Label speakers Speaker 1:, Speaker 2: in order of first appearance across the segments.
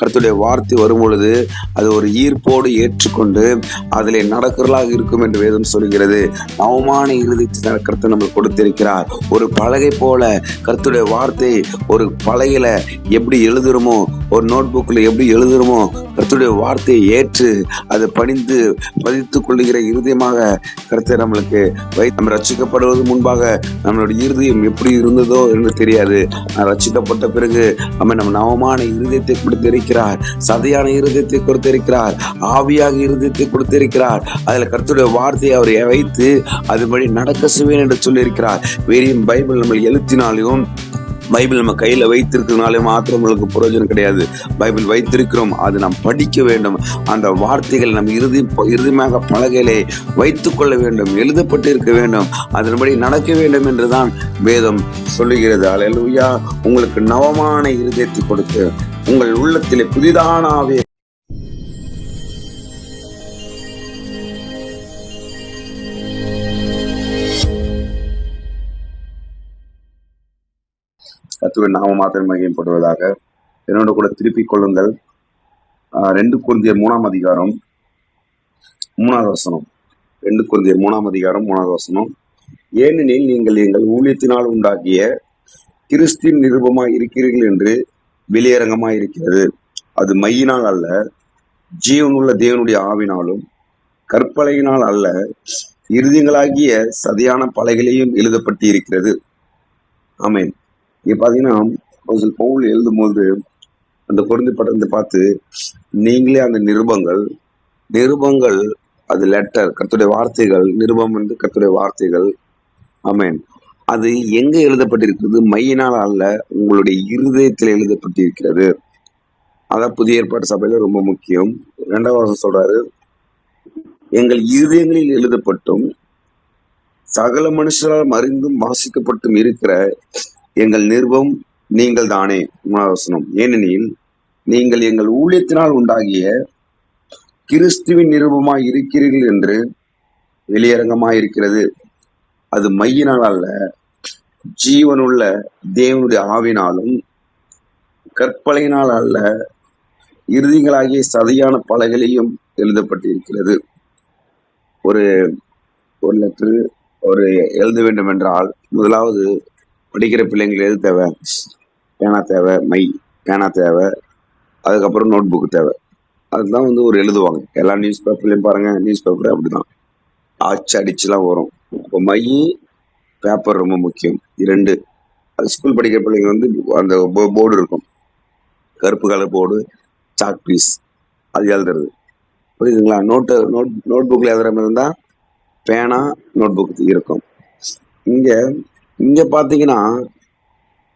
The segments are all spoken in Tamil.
Speaker 1: கருத்துடைய வார்த்தை வரும் பொழுது அது ஒரு ஈர்ப்போடு ஏற்றுக்கொண்டு அதில் நடக்கிறதாக இருக்கும் என்று வேதம் சொல்கிறது. அவமான இறுதி கருத்தை நம்மளுக்கு கொடுத்திருக்கிறார். ஒரு பலகை போல கருத்துடைய வார்த்தை ஒரு பலகையில் எப்படி எழுதுறோமோ ஒரு நோட் புக்கில் எப்படி எழுதுறோமோ கருத்துடைய வார்த்தையை ஏற்று அதை பணிந்து பதித்து கொள்ளுகிற இருதயமாக கருத்தை நம்மளுக்கு வை நம்ம ரசிக்கப்படுவது முன்பாக நம்மளுடைய இருதயம் எப்படி இருந்ததோ என்று தெரியாது. நான் பிறகு நம்ம நம்ம நவமான இருதயத்தை கொடுத்திருக்கிறார். சதையான இருதயத்தை கொடுத்திருக்கிறார். ஆவியாக இருதயத்தை கொடுத்திருக்கிறார். அதில் கருத்துடைய வார்த்தையை அவர் வைத்து அதுபடி நடக்க செய்வேன் என்று சொல்லியிருக்கிறார். வெறும் பைபிள் நம்ம எழுத்தினாலையும் பைபிள் நம்ம கையில் வைத்திருக்கிறதுனாலே மாத்திரம் நம்மளுக்கு பிரயோஜனம் கிடையாது. பைபிள் வைத்திருக்கிறோம் அது நாம் படிக்க வேண்டும். அந்த வார்த்தைகள் நம் இறுதி இறுதிமாக பலகையிலே வைத்துக்கொள்ள வேண்டும் எழுதப்பட்டு இருக்க வேண்டும். அதன்படி நடக்க வேண்டும் என்றுதான் வேதம் சொல்லுகிறது. அல்லேலூயா உங்களுக்கு நவமான இருதயத்தை கொடுத்து உங்கள் உள்ளத்திலே புதிதானாவே. கத்துவின் நாம மாத்திரம் மகிமைப்படுவதாக என்னோட கூட திருப்பிக் கொள்ளுங்கள். ரெண்டு குருந்தியர் மூணாம் அதிகாரம் மூணாவது வசனம். ரெண்டு குருந்தியர் மூணாம் அதிகாரம் மூணாவது வசனம். ஏனெனில் நீங்கள் எங்கள் ஊழியத்தினால் உண்டாகிய கிறிஸ்தின் நிருபமாய் இருக்கிறீர்கள் என்று வெளியரங்கமாக இருக்கிறது அது மையினால் அல்ல ஜீவனுள்ள தேவனுடைய ஆவினாலும் கற்பலையினால் அல்ல இறுதிகளாகிய சதியான பலகையிலையும் எழுதப்பட்டு இருக்கிறது ஆமேன். இங்க பார்த்தீங்கன்னா அப்போஸ்தலன் பவுல் எழுதும்போது அந்த குறைந்த படத்தை பார்த்து நீங்களே அந்த நிருபங்கள் நிருபங்கள் அது லெட்டர் கத்துடைய வார்த்தைகள் நிருபம் வந்து கத்துடைய வார்த்தைகள். ஆமேன். அது எங்க எழுதப்பட்டிருக்கிறது? மையினால் அல்ல உங்களுடைய இருதயத்தில் எழுதப்பட்டிருக்கிறது. அதான் புதிய ஏற்பாட்டு சபையில ரொம்ப முக்கியம். இரண்டாவது சொல்றாரு எங்கள் இருதயங்களில் எழுதப்பட்டும் சகல மனுஷரால் மறிந்தும் வாசிக்கப்பட்டும் இருக்கிற எங்கள் நிருபம் நீங்கள் தானே. மூணாவது வசனம். ஏனெனில் நீங்கள் எங்கள் ஊழியத்தினால் உண்டாகிய கிறிஸ்துவின் நிருபமாய் இருக்கிறீர்கள் என்று வெளியரங்கமாய் இருக்கிறது அது மையினால் அல்ல ஜீவனுள்ள தேவனுடைய ஆவினாலும் கற்பலையினால் அல்ல இறுதிகளாகிய சதியான பலகையிலையும் எழுதப்பட்டிருக்கிறது. ஒரு ஒரு லெட்டர் ஒரு எழுத வேண்டும் என்றால் முதலாவது படிக்கிற பிள்ளைங்களுக்கு எது தேவை. பேனா தேவை மை பேனா தேவை அதுக்கப்புறம் நோட் புக் தேவை. அதுதான் வந்து ஒரு எழுதுவாங்க. எல்லா நியூஸ் பேப்பர்லையும் பாருங்க நியூஸ் பேப்பர் அப்படிதான். ஆச்சு அடிச்சுலாம் வரும். இப்போ மை பேப்பர் ரொம்ப முக்கியம். இரண்டு அது ஸ்கூல் படிக்கிற பிள்ளைங்க வந்து அந்த போர்டு இருக்கும். கருப்பு கலர் போர்டு சாக் பீஸ் அது எழுதுறது. புரியுதுங்களா? நோட்டு நோட் நோட் புக்கில் எழுதுற மாதிரி இருந்தால் பேனா நோட் புக் இருக்கும். இங்கே இங்கே பார்த்தீங்கன்னா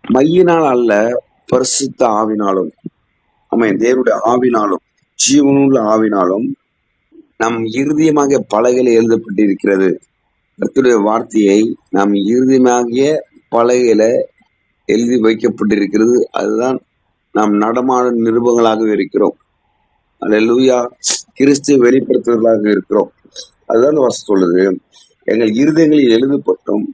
Speaker 1: மையினால் அல்ல பரிசுத்த ஆவினாலும் ஆமாம் தேவருடைய ஆவினாலும் ஜீவனுள்ள ஆவினாலும் நம் இறுதியமாக பலகையில் எழுதப்பட்டிருக்கிறது. கத்துடைய வார்த்தையை நாம் இறுதியமாகிய பலகையில எழுதி வைக்கப்பட்டிருக்கிறது. அதுதான் நாம் நடமாடும் நிருபங்களாக இருக்கிறோம். அல்லூயா கிறிஸ்துவை வெளிப்படுத்துவதாக இருக்கிறோம். அதுதான் இந்த சொல்லுது. எங்கள் இருதயங்களில் எழுதப்பட்டும்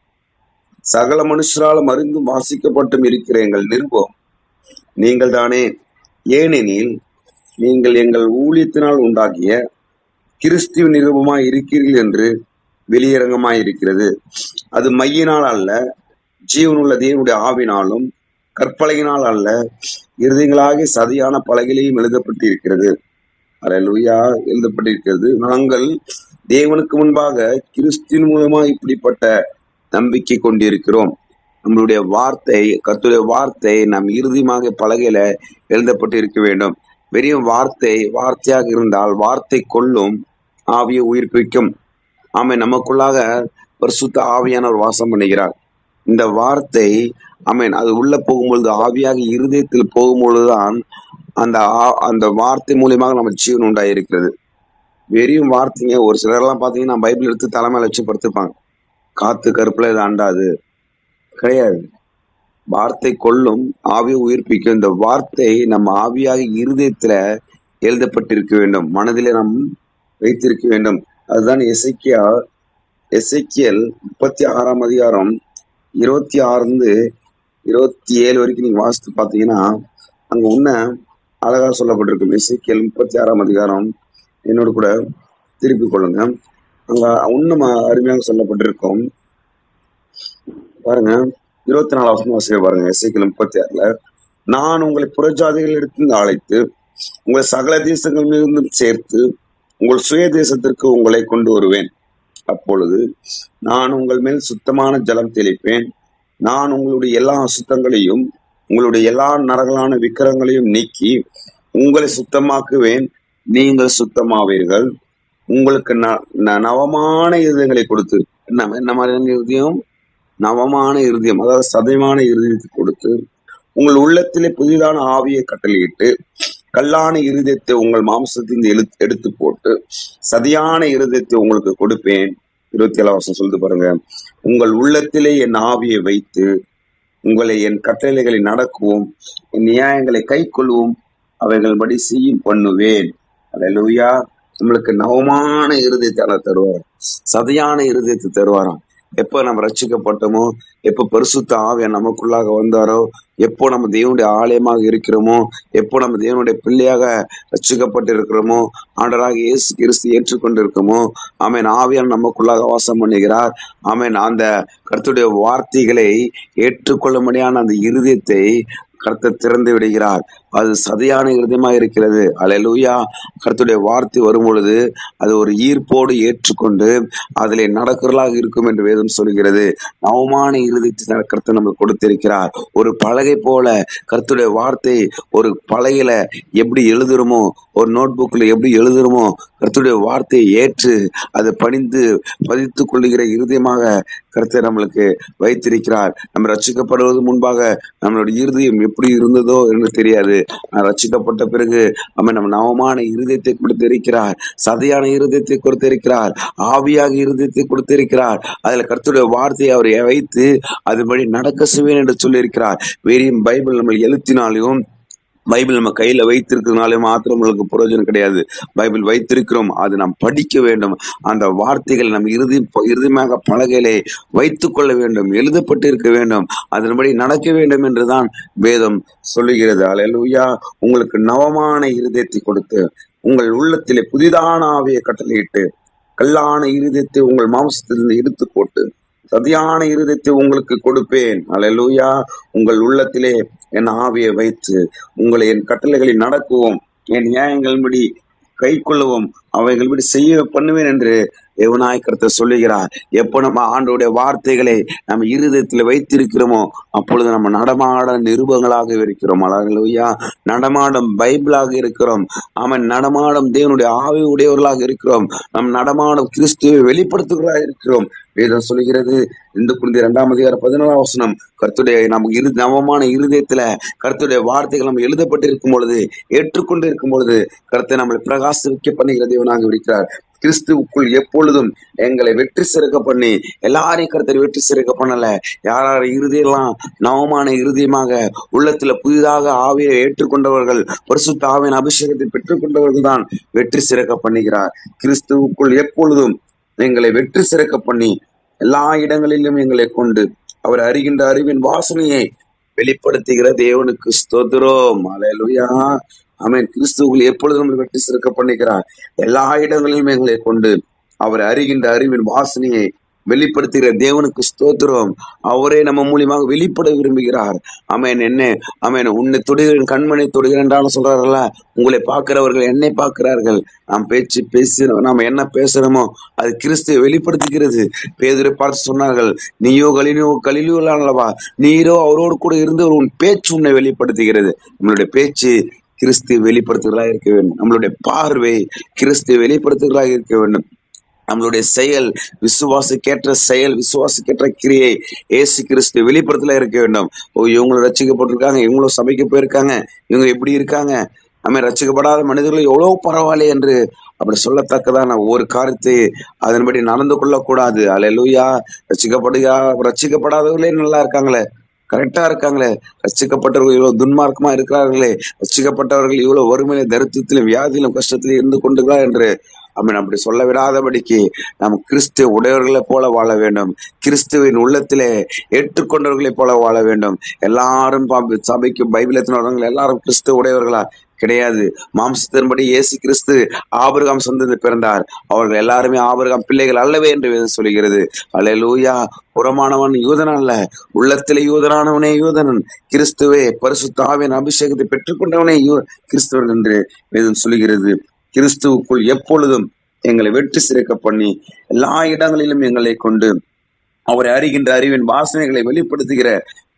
Speaker 1: சகல மனுஷரால் அறிந்தும் வாசிக்கப்பட்டும் இருக்கிற எங்கள் நிருபம் நீங்கள் தானே ஏனெனில் நீங்கள் எங்கள் ஊழியத்தினால் உண்டாகிய கிறிஸ்துவ நிருபமாய் இருக்கிறீர்கள் என்று வெளியரங்கமாய் இருக்கிறது அது மையினால் அல்ல ஜீவனுள்ள தேவனுடைய ஆவினாலும் கற்பலகினால் அல்ல இறுதிகளாக சதியான பலகையிலையும் எழுதப்பட்டிருக்கிறது. அல்லேலூயா எழுதப்பட்டிருக்கிறது. நாங்கள் தேவனுக்கு முன்பாக கிறிஸ்தின் மூலமா இப்படிப்பட்ட நம்பிக்கை கொண்டிருக்கிறோம். நம்மளுடைய வார்த்தை கத்துடைய வார்த்தை நம் இறுதியாக பலகையில எழுதப்பட்டு இருக்க வேண்டும். வெறும் வார்த்தை வார்த்தையாக இருந்தால் வார்த்தை கொள்ளும் ஆவியை உயிர்ப்பிக்கும். ஆமை நமக்குள்ளாக பரிசுத்த ஆவியானவர் வாசம் பண்ணுகிறார். இந்த வார்த்தை ஆமென் அது உள்ள போகும்பொழுது ஆவியாக இருதயத்தில் போகும்பொழுதுதான் அந்த ஆ- அந்த வார்த்தை மூலியமாக நம்ம ஜீவன் உண்டாயிருக்கிறது. வெறியும் வார்த்தைங்க ஒரு சிலர்லாம் பார்த்தீங்கன்னா பைபிள் எடுத்து தலைமையில வச்சு படுத்துப்பாங்க. காத்து கருப்புல இது அண்டாது. கிடையாது. வார்த்தை கொள்ளும் ஆவியை உயிர்ப்பிக்கும் இந்த வார்த்தை நம்ம ஆவியாக இருதயத்துல எழுதப்பட்டிருக்க வேண்டும். மனதிலே நாம் வைத்திருக்க வேண்டும். அதுதான் எசைக்கியா எசைக்கியல் முப்பத்தி ஆறாம் அதிகாரம் இருபத்தி ஆறுந்து இருபத்தி ஏழு வரைக்கும் நீங்க வாசித்து பார்த்தீங்கன்னா அங்க உன்ன அழகா சொல்லப்பட்டிருக்கும். இசைக்கியல் முப்பத்தி ஆறாம் அதிகாரம். என்னோட கூட திருப்பிக் கொள்ளுங்க. அங்க இன்னும் அருமையாக சொல்லப்பட்டிருக்கும். பாருங்க இருபத்தி நாலு வருஷம் வாசிக்க பாருங்க இசைக்கியல் முப்பத்தி ஆறுல நான் உங்களை புறஜாதிகளிடத்திலிருந்து அழைத்து உங்களை சகல தேசங்களிலிருந்தும் சேர்த்து உங்கள் சுய தேசத்திற்கு உங்களை கொண்டு வருவேன். அப்பொழுது நான் உங்கள் மேல் சுத்தமான ஜலம் தெளிப்பேன். நான் உங்களுடைய எல்லா அசுத்தங்களையும் உங்களுடைய எல்லா நரகலான விக்கிரங்களையும் நீக்கி உங்களை சுத்தமாக்குவேன். நீங்கள் சுத்தமாவீர்கள். உங்களுக்கு ந- ந- நவமான இருதயங்களை கொடுத்து என்ன என்ன மாதிரியான இருதயம்? நவமான இருதயம் அதாவது சதயமான இருதயத்தை கொடுத்து உங்கள் உள்ளத்திலே புதிதான ஆவியை கட்டளையிட்டு கல்லான இருதயத்தை உங்கள் மாம்சத்திலிருந்து எழு எடுத்து போட்டு சதியான இருதயத்தை உங்களுக்கு கொடுப்பேன். இருபத்தி ஏழாம் வருஷம் சொல்லுது பாருங்க. உங்கள் உள்ளத்திலே என் ஆவியை வைத்து உங்களை என் கட்டளைகளை நடக்கவும். என் நியாயங்களை கை கொள்வோம். அவைகள் செய்யும் பண்ணுவேன். அல்லேலூயா நம்மளுக்கு நவமான இருதயத்தை தருவார். சதையான இருதயத்தை தருவாராம். எப்போ நம்ம ரசிக்கப்பட்டோமோ எப்போ பரிசுத்த ஆவிய நமக்குள்ளாக வந்தாரோ எப்போ நம்ம தேவனுடைய ஆலயமாக இருக்கிறோமோ எப்போ நம்ம தேவனுடைய பிள்ளையாக ரசிக்கப்பட்டு இருக்கிறோமோ ஆண்டராக இயேசு கிறிஸ்து ஏற்றுக்கொண்டு இருக்கோமோ ஆமென். ஆவியான் நமக்குள்ளாக வாசம் பண்ணுகிறார். ஆமேன். அந்த கருத்துடைய வார்த்தைகளை ஏற்றுக்கொள்ளும்படியான அந்த இருதயத்தை கருத்தை திறந்து விடுகிறார். அது சதையான இருதயமா இருக்கிறது. அலையலூயா கருத்துடைய வார்த்தை வரும் பொழுது அது ஒரு ஈர்ப்போடு ஏற்றுக்கொண்டு அதில் நடக்கிறலாக இருக்கும் என்று வேதம் சொல்கிறது. நவமான இருதயத்தை கருத்தை நமக்கு கொடுத்திருக்கிறார். ஒரு பலகை போல கருத்துடைய வார்த்தை ஒரு பலகையில எப்படி எழுதுறோமோ ஒரு நோட் புக்கில் எப்படி எழுதுறோமோ கருத்துடைய வார்த்தையை ஏற்று அது பணிந்து பதித்து கொள்ளுகிற இருதயமாக கருத்தை நம்மளுக்கு வைத்திருக்கிறார். நம்ம ரட்சிக்கப்படுவது முன்பாக நம்மளுடைய இருதயம் எப்படி இருந்ததோ என்று தெரியாது. ரச்சிக்கப்பட்ட பிறகு அவன் நம் நவமான இருதயத்தை கொடுத்திருக்கிறார் சதையான இருதயத்தை கொடுத்திருக்கிறார் ஆவியாக இருதயத்தை கொடுத்திருக்கிறார் அதுல கருத்துடைய வார்த்தையை அவர் வைத்து அதுபடி நடக்க செய்வேன் என்று சொல்லியிருக்கிறார். வெறும் பைபிள் நம்ம எழுத்தினாலையும் பைபிள் நம்ம கையில வைத்திருக்கிறதுனாலே மாத்திரம் உங்களுக்கு பிரயோஜனம் கிடையாது. பைபிள் வைத்திருக்கிறோம் அது நாம் படிக்க வேண்டும். அந்த வார்த்தைகள் நம் இறுதி இறுதியாக பலகையிலே வைத்துக் கொள்ள வேண்டும் எழுதப்பட்டு இருக்க வேண்டும். அதன்படி நடக்க வேண்டும் என்றுதான் வேதம் சொல்லுகிறது. அல்லேலூயா உங்களுக்கு நவமான இருதயத்தை கொடுத்து உங்கள் உள்ளத்திலே புதிதான ஆவியை கட்டளையிட்டு கல்லான இருதயத்தை உங்கள் மாம்சத்திலிருந்து எடுத்து போட்டு சதியான இருதயத்தை உங்களுக்கு கொடுப்பேன். அலலூயா உங்கள் உள்ளத்திலே என் ஆவியை வைத்து உங்களை என் கட்டளைகளில் நடக்குவோம். என் நியாயங்கள் படி கை கொள்ளவும் அவைகள்படி செய்ய பண்ணுவேன் என்று தேவனாய் சொல்லுகிறார் எப்போ நம்ம ஆண்டோடைய வார்த்தைகளை நம்ம இருதயத்தில் வைத்திருக்கிறோமோ அப்பொழுது நம்ம நடமாட நிருபங்களாக இருக்கிறோம். அழகா நடமாடும் பைபிளாக இருக்கிறோம். அவன் நடமாடும் தேவனுடைய ஆவி உடையவர்களாக இருக்கிறோம். நம் நடமாடும் கிறிஸ்துவை வெளிப்படுத்துகிறவர்களாக இருக்கிறோம். வேதம் சொல்லுகிறது இந்த குழந்தை இரண்டாம் அதிகாரம் பதினேழாம் வசனம் கருத்துடைய நமக்கு இரு நவமான இருதயத்துல கருத்துடைய வார்த்தைகள் நம்ம எழுதப்பட்டிருக்கும் பொழுது ஏற்றுக்கொண்டு இருக்கும் பொழுது கருத்தை நம்மளை பிரகாசிக்க பண்ணுகிற தேவனாக இருக்கிறார். கிறிஸ்துவுக்குள் எப்பொழுதும் எங்களை வெற்றி சிறக்க பண்ணி எல்லாரையும் கருத்தர் வெற்றி சிறக்க பண்ணல. யார் இறுதியெல்லாம் நவமான இறுதியமாக உள்ளத்துல புதிதாக ஆவியை ஏற்றுக்கொண்டவர்கள் பரிசுத்த ஆவியின் அபிஷேகத்தை பெற்றுக்கொண்டவர்கள் தான் வெற்றி சிறக்க பண்ணுகிறார். கிறிஸ்துவுக்குள் எப்பொழுதும் எங்களை வெற்றி சிறக்க பண்ணி எல்லா இடங்களிலும் எங்களை கொண்டு அவர் அறிகின்ற அறிவின் வாசனையை வெளிப்படுத்துகிற தேவனுக்கு ஸ்தோத்திரம். அலையலுயா ஆமென். கிறிஸ்துவுக்குள் எப்பொழுதும் வெட்டி வெற்றி சிறக்க பண்ணிக்கிறார். எல்லா இடங்களிலும் எங்களை கொண்டு அவர் அறிகின்ற அறிவின் வாசனையை வெளிப்படுத்துகிற தேவனுக்கு ஸ்தோத்திரம். அவரே நம்ம மூலியமாக வெளிப்பட விரும்புகிறார். அமேன் என்ன? அமேன் உன்னை தொடுகிறேன் கண்மனை தொடுகிறேன் என்றாலும் சொல்றாருல்ல உங்களை பார்க்கிறவர்கள் என்னை பார்க்கிறார்கள். நாம் பேச்சு பேசி நாம் என்ன பேசுறோமோ அது கிறிஸ்துவை வெளிப்படுத்துகிறது. பேதுரை பார்த்து சொன்னார்கள் நீயோ கலினியோ கலினோ அல்லவா நீரோ அவரோடு கூட இருந்து உன் பேச்சு உன்னை வெளிப்படுத்துகிறது. நம்மளுடைய பேச்சு கிறிஸ்து வெளிப்படுத்துகிறதா இருக்க வேண்டும். நம்மளுடைய பார்வை கிறிஸ்து வெளிப்படுத்துகிறதா இருக்க வேண்டும். நம்மளுடைய செயல் விசுவாசுக்கேற்ற செயல் விசுவாசுக்கேற்ற கிரியை ஏசு கிறிஸ்து வெளிப்புறத்துல இருக்க வேண்டும். ஓ இவங்களும் ரசிக்கப்பட்டிருக்காங்க இவங்களும் சபைக்கு போயிருக்காங்க இவங்க எப்படி இருக்காங்க? நம்ம ரசிக்கப்படாத மனிதர்கள் எவ்வளவு பரவாயில்லை என்று அப்படி சொல்லத்தக்கதான ஒவ்வொரு காரியத்தை அதன்படி நடந்து கொள்ளக்கூடாது. அலையலூயா ரசிக்கப்படுயா ரசிக்கப்படாதவர்களே நல்லா இருக்காங்களே. கரெக்டா இருக்காங்களே. ரசிக்கப்பட்டவர்கள் இவ்வளவு துன்மார்க்கமா இருக்கிறார்களே. ரசிக்கப்பட்டவர்கள் இவ்வளவு வறுமையில தரித்திரத்திலும் வியாதியிலும் கஷ்டத்திலும் இருந்து கொண்டுகிறார் என்று அவன் அப்படி சொல்ல விடாதபடிக்கு நாம் கிறிஸ்துவ உடையவர்களைப் போல வாழ வேண்டும். கிறிஸ்துவின் உள்ளத்திலே ஏற்றுக்கொண்டவர்களைப் போல வாழ வேண்டும். எல்லாரும் பா- சபைக்கு பைபிள் எத்தினவர்கள் எல்லாரும் கிறிஸ்துவ உடையவர்களா? கிடையாது. மாம்சத்தின்படி இயேசு கிறிஸ்து ஆபிரகாம் சொந்தத்தில் பிறந்தார். அவர்கள் எல்லாருமே ஆபிரகாம் பிள்ளைகள் அல்லவே என்று சொல்கிறது அலையலூயா புறமானவன் யூதன் அல்ல. உள்ளத்திலே யூதனானவனே யூதனன். கிறிஸ்துவே பரிசுத்தாவின் அபிஷேகத்தை பெற்றுக்கொண்டவனே யூ கிறிஸ்துவன் என்று வேதம் சொல்கிறது கிறிஸ்துவுக்குள் எப்பொழுதும் எங்களை வெற்றி சிறக்க பண்ணி எல்லா இடங்களிலும் எங்களை கொண்டு அவரை அறிகின்ற அறிவின் வாசனைகளை வெளிப்படுத்துகிற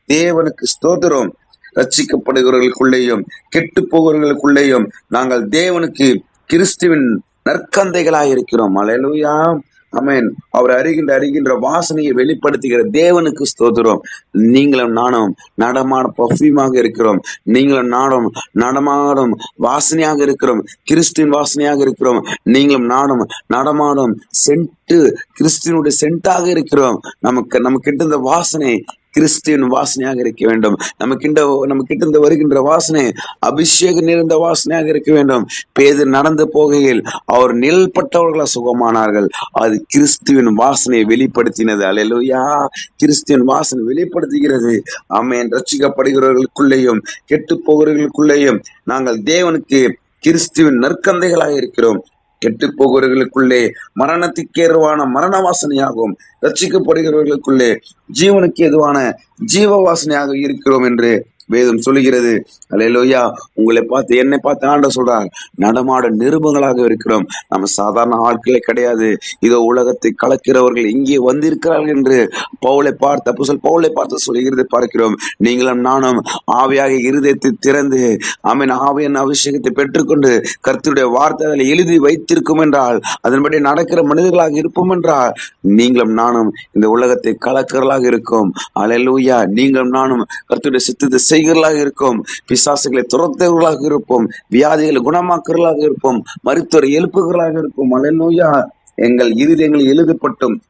Speaker 1: தேவனுக்கு ஸ்தோத்திரம். ரட்சிக்கப்படுகிறவர்களுக்குள்ளேயும் கெட்டு போகிறவர்களுக்குள்ளேயும் நாங்கள் தேவனுக்கு கிறிஸ்துவின் நற்கந்தைகளாய் இருக்கிறோம். அலையலூயா அமேன் அவர் அறிகின்ற அறிகின்ற வாசனையை வெளிப்படுத்துகிற தேவனுக்கு ஸ்தோத்திரம். நீங்களும் நானும் நடமாட பர்ஃபியூமாக இருக்கிறோம். நீங்களும் நானும் நடமாடும் வாசனையாக இருக்கிறோம். கிறிஸ்துவின் வாசனையாக இருக்கிறோம். நீங்களும் நானும் நடமாடும் சென்ட்டு கிறிஸ்துவனுடைய சென்ட்டாக இருக்கிறோம். நமக்கு நமக்கிட்ட இந்த வாசனை கிறிஸ்துவின் வாசனையாக இருக்க வேண்டும். நமக்கிட்ட நமக்கிட்ட இந்த வருகின்ற வாசனை அபிஷேகம் நிறைந்த வாசனையாக இருக்க வேண்டும். பேது நடந்து போகையில் அவர் நிழல்பட்டவர்களா சுகமானார்கள் அது கிறிஸ்துவின் வாசனையை வெளிப்படுத்தினது. அலையலுயா கிறிஸ்துவின் வாசனை வெளிப்படுத்துகிறது. ஆமென். ரட்சிக்கப்படுகிறவர்களுக்குள்ளேயும் கெட்டு போகிறவர்களுக்குள்ளேயும் நாங்கள் தேவனுக்கு கிறிஸ்துவின் நற்கந்தைகளாக இருக்கிறோம். கெட்டு போகிறவர்களுக்குள்ளே மரணத்துக்கேதுவான மரண வாசனையாகும் ரட்சிக்கப்படுகிறவர்களுக்குள்ளே ஜீவனுக்கு எதுவான ஜீவ வாசனையாக இருக்கிறோம் என்று வேதம் சொல்லுகிறது. அலையலோயா உங்களை பார்த்து என்னை பார்த்து ஆண்ட சொல்றார். நடமாட நிருபங்களாக இருக்கிறோம். நம்ம சாதாரண ஆட்களே கிடையாது. இதோ உலகத்தை கலக்கிறவர்கள் இங்கே வந்திருக்கிறார்கள் என்று பவுலை பார்த்து அப்போஸ்தலன் பவுலை பார்த்து சொல்லுகிறது பார்க்கிறோம். நீங்களும் நானும் ஆவியாக இருதயத்தை திறந்து ஆமென் ஆவியின் அபிஷேகத்தை பெற்றுக்கொண்டு கர்த்தருடைய வார்த்தை அதில் எழுதி வைத்திருக்கும் என்றால் அதன்படி நடக்கிற மனிதர்களாக இருப்போம் என்றால் நீங்களும் நானும் இந்த உலகத்தை கலக்கிறலாக இருக்கும். அலையலூயா நீங்களும் நானும் கர்த்தருடைய சித்தத்தை செய்கிறவர்களாக இருக்கும். பிசாசுகளை துரத்தவர்களாக இருப்போம். வியாதிகளை குணமாக்குறவர்களாக இருப்போம். மருத்துவரை எழுப்புகிறவர்களாக இருக்கும் அல்லேலூயா. எங்கள் இருதயங்கள் எழுதப்பட்டும்.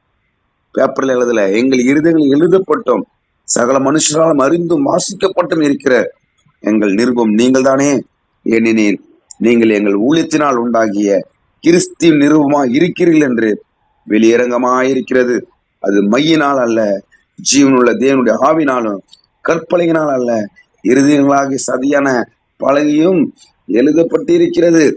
Speaker 1: பேப்பரில் எழுதல. எங்கள் இருதயங்கள் எழுதப்பட்டும். சகல மனுஷராலும் அறிந்தும் வாசிக்கப்பட்டும் இருக்கிற எங்கள் நிருபம் நீங்கள் தானே ஏனெனில் நீங்கள் எங்கள் ஊழியத்தினால் உண்டாகிய கிறிஸ்தி நிருபமாய் இருக்கிறீர்கள் என்று வெளியரங்கமாயிருக்கிறது. அது மையினால் அல்ல ஜீவனுள்ள தேவனுடைய ஆவினாலும் கற்பனையினால் அல்ல. இருதயங்களாகி சதியான பழகியும் எழுதப்பட்டிருக்கிறது.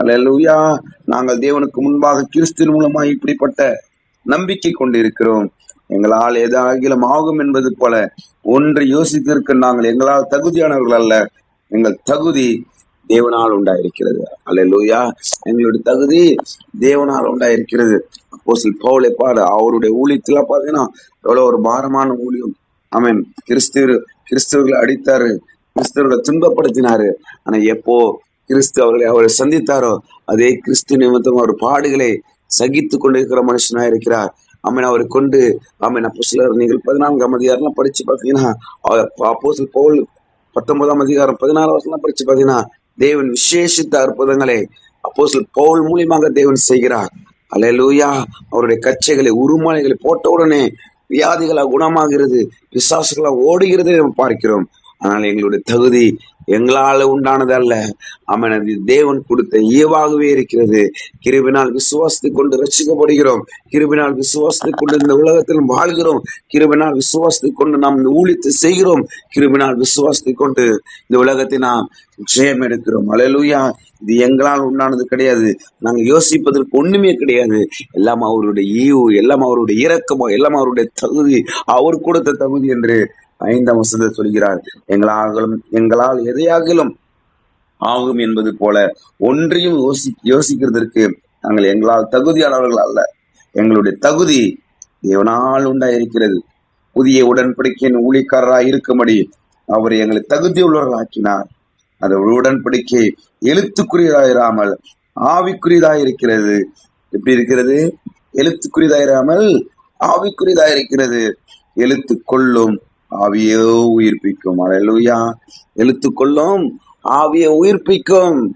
Speaker 1: அல்லா நாங்கள் தேவனுக்கு முன்பாக கிறிஸ்துவின் மூலமாக இப்படிப்பட்ட நம்பிக்கை கொண்டிருக்கிறோம். எங்களால் ஏதாகிலும் ஆகும் என்பது போல ஒன்று யோசித்திருக்க நாங்கள் எங்களால் தகுதியானவர்கள் அல்ல. எங்கள் தகுதி தேவனால் உண்டாயிருக்கிறது. அல்லேலூயா. எங்களுடைய தகுதி தேவனால் உண்டாயிருக்கிறது. அப்போஸ்தலன் பவுலை பாரு அவருடைய ஊழியத்துல பாத்தீங்கன்னா எவ்வளவு ஒரு பாரமான ஊழியம். ஆமாம் கிறிஸ்துவர் கிறிஸ்தவர்களை அடித்தாரு. கிறிஸ்தவர்களை துன்பப்படுத்தினாரு. ஆனா எப்போ கிறிஸ்து அவர்களை அவரை சந்தித்தாரோ அதே கிறிஸ்து நிமித்தம் அவர் பாடுகளை சகித்து கொண்டிருக்கிற மனுஷனா இருக்கிறார். ஆமீன். அவரை கொண்டு ஆமீன். அப்போ சிலர் நீங்கள் பதினான்காம் அதிகாரம் படிச்சு பார்த்தீங்கன்னா அப்போ பவுல் பத்தொன்பதாம் அதிகாரம் பதினாறு வருஷம் படிச்சு பார்த்தீங்கன்னா தேவன் விசேஷித்த அற்புதங்களை அப்போ பவுல் மூலியமாக தேவன் செய்கிறார். அலையலூயா அவருடைய கச்சைகளை உருமாலைகளை போட்ட உடனே வியாதிகளா குணமாகிறது பிசாசுகளை ஓடுகிறதை நம்ம பார்க்கிறோம். ஆனால் எங்களுடைய தகுதி எங்களால் உண்டானது அல்ல தேவன் கொடுத்த ஈவாகவே இருக்கிறது. கிருபினால் விசுவாசத்தை கொண்டு ரசிக்கப்படுகிறோம் கிருபினால் விசுவாசத்தை கொண்டு இந்த உலகத்தில் வாழ்கிறோம். கிருபினால் விசுவாசத்தை கொண்டு நாம் ஊழித்து செய்கிறோம். கிருபினால் விசுவாசத்தை கொண்டு இந்த உலகத்தை நாம் ஜெயம் எடுக்கிறோம். அலையலூயா இது எங்களால் உண்டானது கிடையாது. நாங்கள் யோசிப்பதற்கு ஒண்ணுமே கிடையாது. எல்லாம் அவருடைய ஈவு எல்லாம் அவருடைய இரக்கமோ எல்லாம் அவருடைய தகுதி அவர் கொடுத்த தகுதி என்று ஐந்தாம் வசனத்தை சொல்கிறார் எங்களாகலும் எங்களால் எதையாகிலும் ஆகும் என்பது போல ஒன்றையும் யோசி யோசிக்கிறதற்கு நாங்கள் எங்களால் தகுதியானவர்கள் அல்ல. எங்களுடைய தகுதி தேவனால் உண்டாயிருக்கிறது. புதிய உடன்படிக்கையின் ஊழிக்காரராக இருக்கும்படி அவர் எங்களை தகுதியுள்ளவர்களாக்கினார். அந்த உடன்படிக்கை எழுத்துக்குரியதாயிராமல் ஆவிக்குரியதாயிருக்கிறது. எப்படி இருக்கிறது? எழுத்துக்குரியதாயிராமல் ஆவிக்குரியதாயிருக்கிறது. எழுத்து கொள்ளும் ஆவியோ உயிர்ப்பிக்கும். அலையலுயா. எழுத்துக்கொள்ளும். ஆவியை உயிர்ப்பிக்கும்.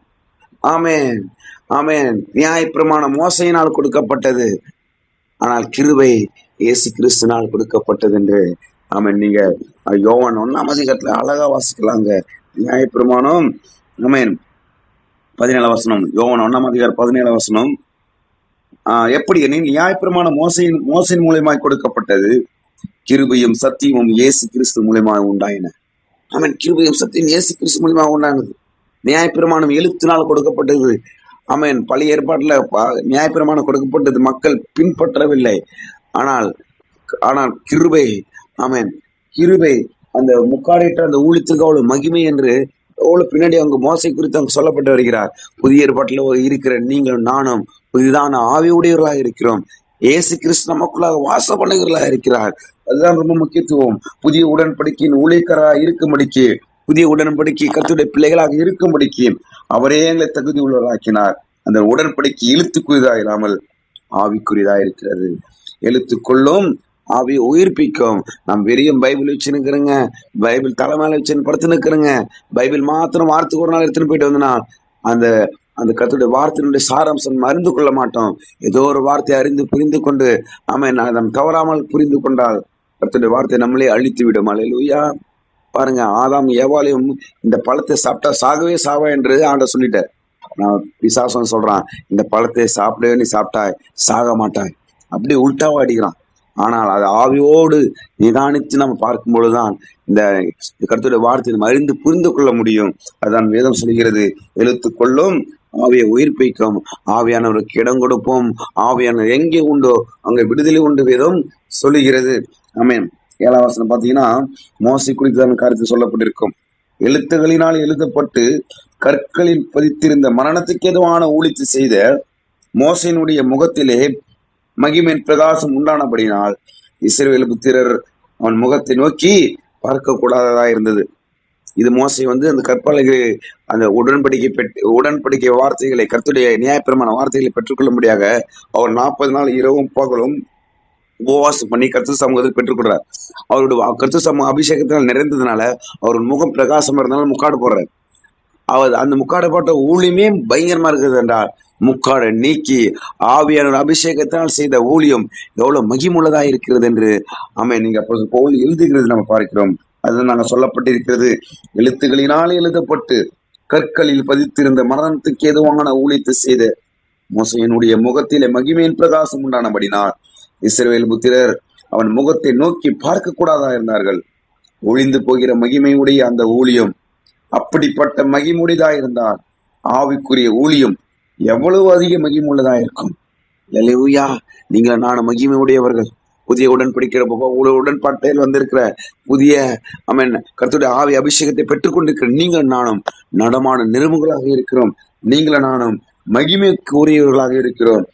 Speaker 1: ஆமேன். ஆமேன். நியாயப்பிரமாணம் மோசையினால் கொடுக்கப்பட்டது. ஆனால் கிருவை இயேசு கிறிஸ்துனால் கொடுக்கப்பட்டது என்று. ஆமேன். நீங்க யோவன் யோவான் ஒன்னாம் அதிகாரத்துல அழகா வாசிக்கலாங்க. நியாயப்பிரமாணம். ஆமேன். பதினேழு வசனம். யோவன் ஒன்னாம் அதிகாரம் பதினேழு வசனம். ஆஹ் எப்படி? எனில் நியாயப்பிரமாணம் மோசையின் மோசையின் மூலியமாய் கொடுக்கப்பட்டது. கிருபையும் சத்தியமும் இயேசு கிறிஸ்து மூலியமாக உண்டாயின. அவன் கிருபையும் சத்தியம் இயேசு கிறிஸ்து மூலியமாக உண்டானது. நியாயப்பிரமாணம் எழுத்து நாள் கொடுக்கப்பட்டது. அவன் பழைய ஏற்பாட்டில் நியாயப்பிரமாணம் கொடுக்கப்பட்டது மக்கள் பின்பற்றவில்லை. ஆனால் ஆனால் கிருபை அவன் கிருபை அந்த முக்காடிட்ட அந்த ஊழித்துக்கு அவ்வளவு மகிமை என்று அவ்வளவு பின்னாடி அவங்க மோசை குறித்து அவங்க சொல்லப்பட்டு வருகிறார். புதிய ஏற்பாட்டில் இருக்கிற நீங்களும் நானும் புதிதான ஆவியுடையவர்களாக இருக்கிறோம். இயேசு கிறிஸ்து நமக்குள்ளாக வாசம் பண்ணுகிறவர்களாக இருக்கிறார். அதுதான் ரொம்ப முக்கியத்துவம். புதிய உடன்படிக்கையின் ஊழியக்காரராக இருக்கும்படிக்கு புதிய உடன்படிக்கை கத்துடைய பிள்ளைகளாக இருக்கும்படிக்கு அவரே எங்களை தகுதி உள்ளவராக்கினார் அந்த உடன்படிக்கை இழுத்துக்குரியதா இல்லாமல் ஆவிக்குரியதா இருக்கிறது. எழுத்துக்கொள்ளும் ஆவியை உயிர்ப்பிக்கும். நாம் வெறியும் பைபிள் வச்சு நிற்கிறேங்க. பைபிள் தலைமையில வச்சு படுத்து நிற்கிறேங்க. பைபிள் மாத்திரம் வாரத்துக்கு ஒரு நாள் எடுத்துன்னு போயிட்டு வந்தனா அந்த அந்த கத்துடைய வார்த்தையினுடைய சாராம்சம் அறிந்து கொள்ள மாட்டோம். ஏதோ ஒரு வார்த்தையை அறிந்து புரிந்து கொண்டு ஆமா நாம் தவறாமல் புரிந்து கொண்டால் கத்துடைய வார்த்தை நம்மளே அழித்து விடும். அலையிலுயா. பாருங்க ஆதாம் ஏவாலையும் இந்த பழத்தை சாப்பிட்டா சாகவே சாவா என்று ஆண்ட சொல்லிட்டார். நான் பிசாசம் சொல்றான் இந்த பழத்தை சாப்பிடவே நீ சாப்பிட்டாய் சாக மாட்டாய். அப்படி உள்டாவா அடிக்கிறான். ஆனால் அது ஆவியோடு நிதானித்து நம்ம பார்க்கும் பொழுதுதான் இந்த கருத்துடைய வார்த்தை நம்ம அறிந்து புரிந்து கொள்ள முடியும். அதுதான் வேதம் சொல்கிறது எழுத்துக்கொள்ளும் ஆவியை உயிர்ப்பிக்கும். ஆவியானவருக்கு இடம் கொடுப்போம். ஆவியானவர் எங்கே உண்டோ அங்கே விடுதலை உண்டு வேதம் சொல்லுகிறது. ஆமென். ஏழாம் வசனம் பார்த்தீங்கன்னா மோசி குறித்தான காரியத்தை சொல்லப்பட்டிருக்கும். எழுத்துகளினால் எழுதப்பட்டு கற்களில் பதித்திருந்த மரணத்துக்கு எதுவான ஊழித்து செய்த மோசையினுடைய முகத்திலே மகிமையின் பிரகாசம் உண்டானபடினால் இஸ்ரவேல் புத்திரர் அவன் முகத்தை நோக்கி பார்க்க கூடாததா இருந்தது இது மோசை வந்து அந்த கற்பலகு அந்த உடன்படிக்கை பெற்று உடன்படிக்கை வார்த்தைகளை கருத்துடைய நியாயப்பிரமான வார்த்தைகளை பெற்றுக்கொள்ளும்படியாக அவர் நாற்பது நாள் இரவும் பகலும் உபவாசம் பண்ணி கருத்து சமூகத்தில் பெற்றுக்கொள்றார். அவருடைய கருத்து சமூக அபிஷேகத்தினால் நிறைந்ததுனால அவர் முகம் பிரகாசமா இருந்தாலும் முக்காடு போடுறார். அவர் அந்த முக்காடு போட்ட ஊழியமே பயங்கரமா இருக்குது என்றால் முக்காடை நீக்கி ஆவியான அபிஷேகத்தினால் செய்த ஊழியம் எவ்வளவு மகிமுள்ளதா இருக்கிறது என்று ஆமென். நீங்க அப்போ எழுதுகிறது நம்ம பார்க்கிறோம். அது நாங்கள் சொல்லப்பட்டிருக்கிறது. எழுத்துகளினால் எழுதப்பட்டு கற்களில் பதித்திருந்த மரணத்துக்கு எதுவான ஊழித்து செய்த மோசையனுடைய முகத்திலே மகிமையின் பிரகாசம் உண்டானபடினார் இஸ்ரவேல் புத்திரர் அவன் முகத்தை நோக்கி பார்க்க கூடாதா இருந்தார்கள். ஒழிந்து போகிற மகிமையுடைய அந்த ஊழியம் அப்படிப்பட்ட மகிமுடையதா இருந்தால் ஆவிக்குரிய ஊழியம் எவ்வளவு அதிக மகிமுள்ளதா இருக்கும். லெலிவுயா நீங்கள் நான் மகிமையுடையவர்கள். புதிய உடன்படிக்கிற உடன்பாட்டையில் வந்திருக்கிற புதிய ஐ மீன் கருத்துடைய ஆவி அபிஷேகத்தை பெற்றுக்கொண்டிருக்கிற நீங்கள் நானும் நடமான நிருபங்களாக இருக்கிறோம். நீங்கள் நானும் மகிமைக்கு உரியவர்களாக இருக்கிறோம்.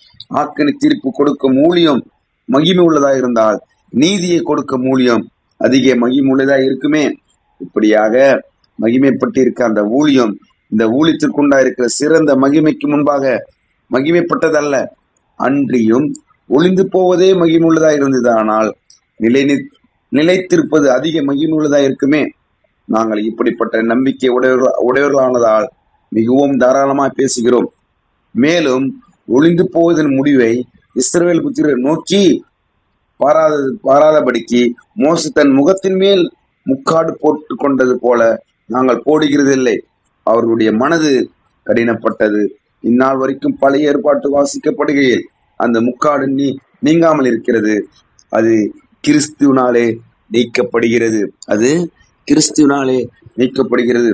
Speaker 1: ஆக்கணி தீர்ப்பு கொடுக்கும் ஊழியம் மகிமை உள்ளதாக இருந்தால் நீதியை கொடுக்கும் ஊழியம் அதிக மகிமை உள்ளதாக இருக்குமே. இப்படியாக மகிமைப்பட்டிருக்க அந்த ஊழியம் இந்த ஊழியத்திற்குண்டா இருக்கிற சிறந்த மகிமைக்கு முன்பாக மகிமைப்பட்டதல்ல. அன்றியும் ஒளிந்து போவதே மகிமுள்ளதா இருந்தது. ஆனால் நிலை நிலைத்திருப்பது அதிக மகிமுள்ளதா இருக்குமே. நாங்கள் இப்படிப்பட்ட நம்பிக்கை உடையவர்கள் உடையவர்களானதால் மிகவும் தாராளமாக பேசுகிறோம். மேலும் ஒளிந்து போவதன் முடிவை இஸ்ரேல் புத்திரர் நோக்கி பாராத பாராதபடிக்கு மோச தன் முகத்தின் மேல் முக்காடு போட்டு கொண்டது போல நாங்கள் போடுகிறதில்லை. அவர்களுடைய மனது கடினப்பட்டது. இந்நாள் வரைக்கும் பழைய ஏற்பாட்டு வாசிக்கப்படுகையில் அந்த முக்காடு நீ நீங்காமல் இருக்கிறது. அது கிறிஸ்துவினாலே நீக்கப்படுகிறது. அது கிறிஸ்துவினாலே நீக்கப்படுகிறது.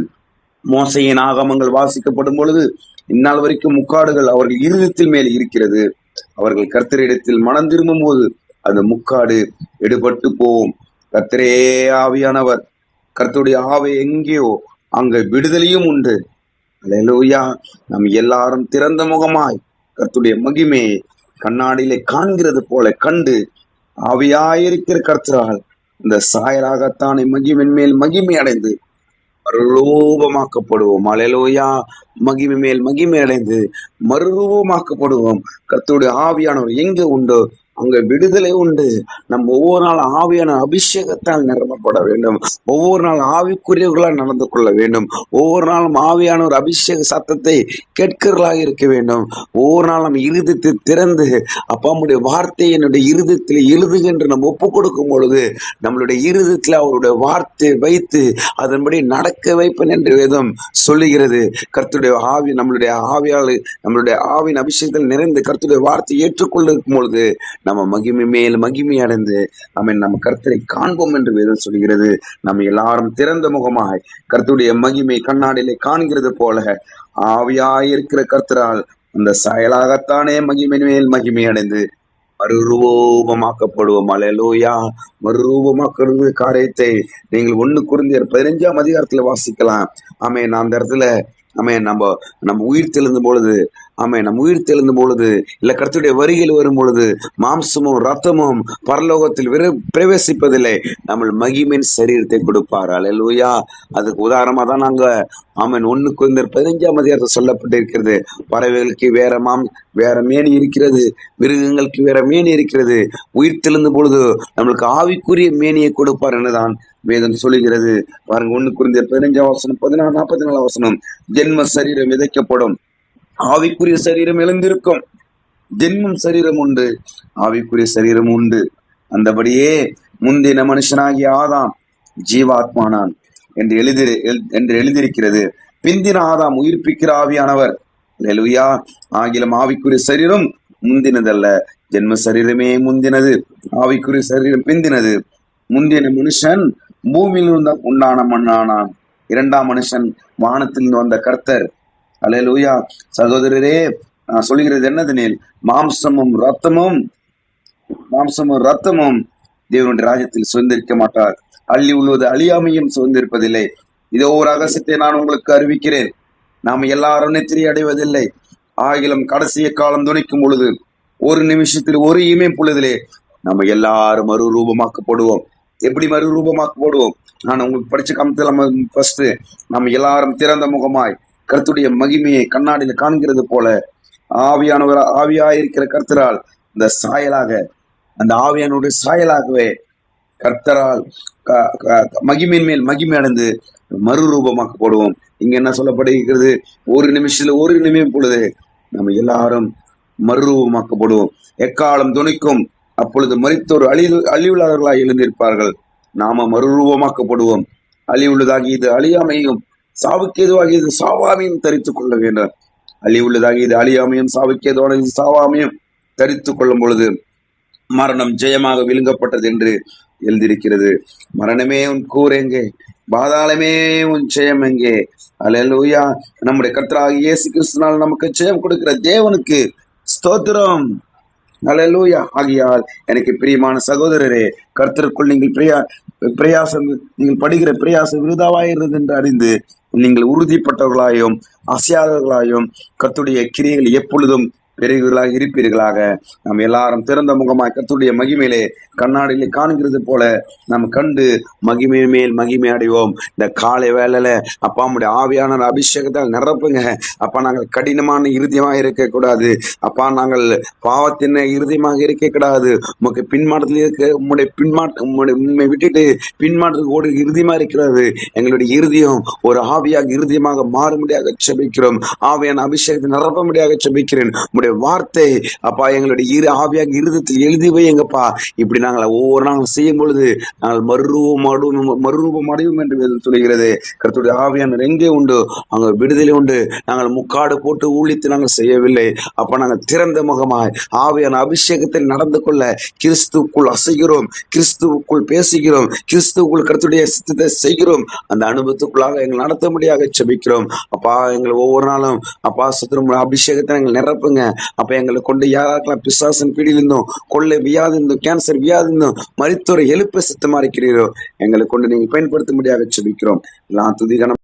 Speaker 1: மோசையின் ஆகமங்கள் வாசிக்கப்படும் பொழுது இந்நாள் வரைக்கும் முக்காடுகள் அவர்கள் இருதயத்தில் மேல் இருக்கிறது. அவர்கள் கர்த்தரிடத்தில் மனம் திரும்பும் போது அந்த முக்காடு எடுபட்டு போகும். கர்த்தரே ஆவியானவர் கர்த்தருடைய ஆவை எங்கேயோ அங்க விடுதலையும் உண்டு. அல்லேலூயா நம் எல்லாரும் திறந்த முகமாய் கர்த்துடைய மகிமையை கண்ணாடியிலே காண்கிறது போல கண்டு ஆவியாயிருக்கிற கர்த்தரால் இந்த சாயலாகத்தானே மகிமின் மேல் மகிமை அடைந்து மறுரூபமாக்கப்படுவோம். அலையலோயா. மகிமை மேல் மகிமை அடைந்து மறுரூபமாக்கப்படுவோம். கர்த்தருடைய ஆவியானவர் எங்கு உண்டோ அங்க விடுதலை உண்டு. நம்ம ஒவ்வொரு நாள் ஆவியான அபிஷேகத்தால் நிரம்பப்பட வேண்டும். ஒவ்வொரு நாள் ஆவிக்குரியவர்களால் நடந்து கொள்ள வேண்டும். ஒவ்வொரு நாளும் ஆவியான ஒரு அபிஷேக சத்தத்தை கேட்கிறவர்களாக இருக்க வேண்டும். ஒவ்வொரு நாள் நம்ம திறந்து அப்பா நம்முடைய வார்த்தை என்னுடைய இருதத்தில் எழுதுகின்ற நம்ம ஒப்பு கொடுக்கும் பொழுது நம்மளுடைய இருதத்தில் அவருடைய வார்த்தை வைத்து அதன்படி நடக்க வைப்பேன் என்று வேதம் சொல்லுகிறது. கர்த்துடைய ஆவி நம்மளுடைய ஆவியால் நம்மளுடைய ஆவின் அபிஷேகத்தில் நிறைந்து கர்த்துடைய வார்த்தை ஏற்றுக்கொண்டிருக்கும் பொழுது நம்ம மகிமை மேல் மகிமை அடைந்து ஆமென் நம்ம கருத்தரை காண்போம் என்று வேதம் சொல்கிறது. நம்ம எல்லாரும் திறந்த முகமாய் கருத்துடைய மகிமை கண்ணாடியிலே காண்கிறது போல ஆவியாயிருக்கிற கர்த்தரால் அந்த செயலாகத்தானே மகிமை மேல் மகிமை அடைந்து மறுரூபமாக்கப்படுவோம். அலையலோயா மறுரூபமாக்கிறது காரியத்தை நீங்கள் ஒண்ணு குருந்தியர் பதினஞ்சாம் அதிகாரத்துல வாசிக்கலாம். ஆமே நான் அந்த இடத்துல ஆமே நம்ம நம்ம உயிர் தெழுந்த பொழுது ஆமே நம்ம உயிர் தெழுந்த பொழுது இல்ல கருத்துடைய வரிகள் வரும் பொழுது மாம்சமும் ரத்தமும் பரலோகத்தில் விர பிரவேசிப்பதில்லை. நம்ம மகிமின் சரீரத்தை கொடுப்பார். அலையலூயா அதுக்கு உதாரணமா தான் நாங்க ஆமன் ஒண்ணுக்கு குருந்தர் பதினஞ்சாம் அதிகாரத்தில் சொல்லப்பட்டிருக்கிறது. பறவைகளுக்கு வேற மாம் வேற மேனி இருக்கிறது. மிருகங்களுக்கு வேற மேனி இருக்கிறது. உயிர் தெழுந்த பொழுது நம்மளுக்கு ஆவிக்குரிய மேனியை கொடுப்பார் என்றுதான் வேதம் சொல்லுகிறது. பாருங்க ஒண்ணு குறிந்த பதினஞ்சாம் வசனம் பதினாறு நாற்பத்தி நாலாம் வசனம். ஜென்ம சரீரம் விதைக்கப்படும். ஆவிக்குரிய சரீரம் எழுந்திருக்கும். ஜென்மம் சரீரம் உண்டு. ஆவிக்குரிய சரீரம் உண்டு. அந்தபடியே முந்தின மனுஷனாகிய ஆதாம் ஜீவாத்மானான் என்று எழுதி என்று எழுதியிருக்கிறது பிந்தின ஆதாம் உயிர்ப்பிக்கிற ஆவியானவர். லெலுயா ஆகிலும் ஆவிக்குரிய சரீரம் முந்தினதல்ல. ஜென்ம சரீரமே முந்தினது. ஆவிக்குரிய சரீரம் பிந்தினது. முந்தின மனுஷன் பூமியிலிருந்த உண்டான மண்ணானான். இரண்டாம் மனுஷன் வானத்தில் வந்த கர்த்தர். அல்லேலூயா சகோதரரே நான் சொல்லுகிறது என்னதெனில் மாம்சமும் ரத்தமும் மாம்சமும் ரத்தமும் தேவனுடைய ராஜ்யத்தில் சுதந்திரிக்க மாட்டார். அள்ளி உள்ளது அழியாமையும் சுதந்திரிப்பதில்லை. இதோ ஒரு ரகசியத்தை நான் உங்களுக்கு அறிவிக்கிறேன். நாம் எல்லாரும் நெத்திரி அடைவதில்லை. ஆகிலும் கடைசிய காலம் துணிக்கும் பொழுது ஒரு நிமிஷத்தில் ஒரு இமை பொழுதிலே நம்ம எல்லாரும் மறுரூபமாக்கப்படுவோம். எப்படி மறுரூபமாக்கப்படுவோம்? நான் உங்களுக்கு படிச்ச காமத்தில் நம்ம ஃபர்ஸ்ட் நம்ம எல்லாரும் திறந்த முகமாய் கருத்துடைய மகிமையை கண்ணாடியில் காண்கிறது போல ஆவியானவர் ஆவியாயிருக்கிற கர்த்தரால் இந்த சாயலாக அந்த ஆவியானுடைய சாயலாகவே கர்த்தரால் க- க- மகிமையின் மேல் மகிமை அடைந்து மறுரூபமாக்கப்படுவோம். இங்க என்ன சொல்லப்படுகிறது? ஒரு நிமிஷத்துல ஒரு நிமிடம் பொழுது நம்ம எல்லாரும் மறுரூபமாக்கப்படுவோம். எக்காலம் துணிக்கும் அப்பொழுது மறித்தோர் அழிவு அழிவுள்ளவர்களாய் எழுந்திருப்பார்கள். நாம மறுரூபமாக்கப்படுவோம். அழிவுள்ளதாகி இது அழியாமையும் சாவுக்கு எதுவாகி இது சாவாமையும் தரித்துக் கொள்ள வேண்டும் உள்ளதாக இது அழியாமையும் சாவுக்கு எதுவான இது சாவாமையும் தரித்துக் கொள்ளும் பொழுது மரணம் ஜெயமாக விழுங்கப்பட்டது என்று எழுதியிருக்கிறது. மரணமே உன் கூறெங்கே எங்கே? பாதாளமே உன் ஜெயம் எங்கே? அல்லேலூயா நம்முடைய கர்த்தராக இயேசு கிறிஸ்துனால் நமக்கு ஜெயம் கொடுக்கிற தேவனுக்கு ஸ்தோத்திரம். அல்லேலூயா ஆகியால் எனக்கு பிரியமான சகோதரரே கர்த்தருக்குள் நீங்கள் பிரியா பிரயாசம் நீங்கள் படுகிற பிரயாசம் விருதாவாயிருந்தது என்று அறிந்து நீங்கள் உறுதிப்பட்டவர்களாயும் அசையாதவர்களாயும் கத்துடைய கிரியைகள் எப்பொழுதும் பெரியவர்களாக இருப்பீர்களாக. நாம் எல்லாரும் திறந்த முகமாய் கத்துடைய மகிமையிலே கண்ணாடியிலே காண்கிறது போல நாம் கண்டு மகிமை மேல் மகிமை அடைவோம். இந்த காலை வேலையில அப்பா நம்முடைய ஆவியான அபிஷேகத்தால் நிரப்புங்க. அப்பா நாங்கள் கடினமான இருதயமாக இருக்கக்கூடாது. அப்பா நாங்கள் பாவத்தின் இருக்க இருக்கக்கூடாது. உமக்கு பின்மாற்றத்தில் இருக்க உம்முடைய பின்மாற்ற உம்முடைய உண்மை விட்டுட்டு பின்மாற்றத்துக்கு ஓடு இறுதியமாக இருக்கிறது. எங்களுடைய இறுதியம் ஒரு ஆவியாக இறுதியமாக மாறும்படியாக செபிக்கிறோம் ஆவியான அபிஷேகத்தை நிரப்ப முடியாக செபிக்கிறேன் உம்முடைய வார்த்தை. அப்பா எங்களுடைய இரு ஆவியாக இருதத்தில் எழுதி வையுங்கப்பா. இப்படி நாங்கள் ஒவ்வொரு நாளும் செய்யும் பொழுது நாங்கள் மறுரூபம் அடைவோம் மறுரூபம் அடைவோம் என்று சொல்கிறது கருத்துடைய ஆவியானவர் எங்கே உண்டு? அங்கே விடுதலை உண்டு. நாங்கள் முக்காடு போட்டு ஊழித்து நாங்கள் செய்யவில்லை. அப்ப நாங்கள் திறந்த முகமாய் ஆவியான அபிஷேகத்தில் நடந்து கொள்ள கிறிஸ்துவுக்குள் அசைகிறோம். கிறிஸ்துவுக்குள் பேசுகிறோம். கிறிஸ்துவுக்குள் கருத்துடைய சித்தத்தை செய்கிறோம். அந்த அனுபவத்துக்குள்ளாக எங்களை நடத்த முடியாக செபிக்கிறோம் அப்பா எங்களை ஒவ்வொரு நாளும் அப்பா சுத்திரம் அபிஷேகத்தை நாங்கள் நிரப்புங்க. அப்ப எங்களை கொண்டு யாராக்கெல்லாம் பிசாசன் பிடியிலிருந்தோம் கொள்ளை வியாதி இருந்தோம் கேன்சர் வியாதி இருந்தோம் மருத்துவரை எழுப்ப சித்தமா இருக்கிறீரோ எங்களை கொண்டு நீங்கள் பயன்படுத்த முடியாத செபிக்கிறோம் எல்லாம் துதிகனம்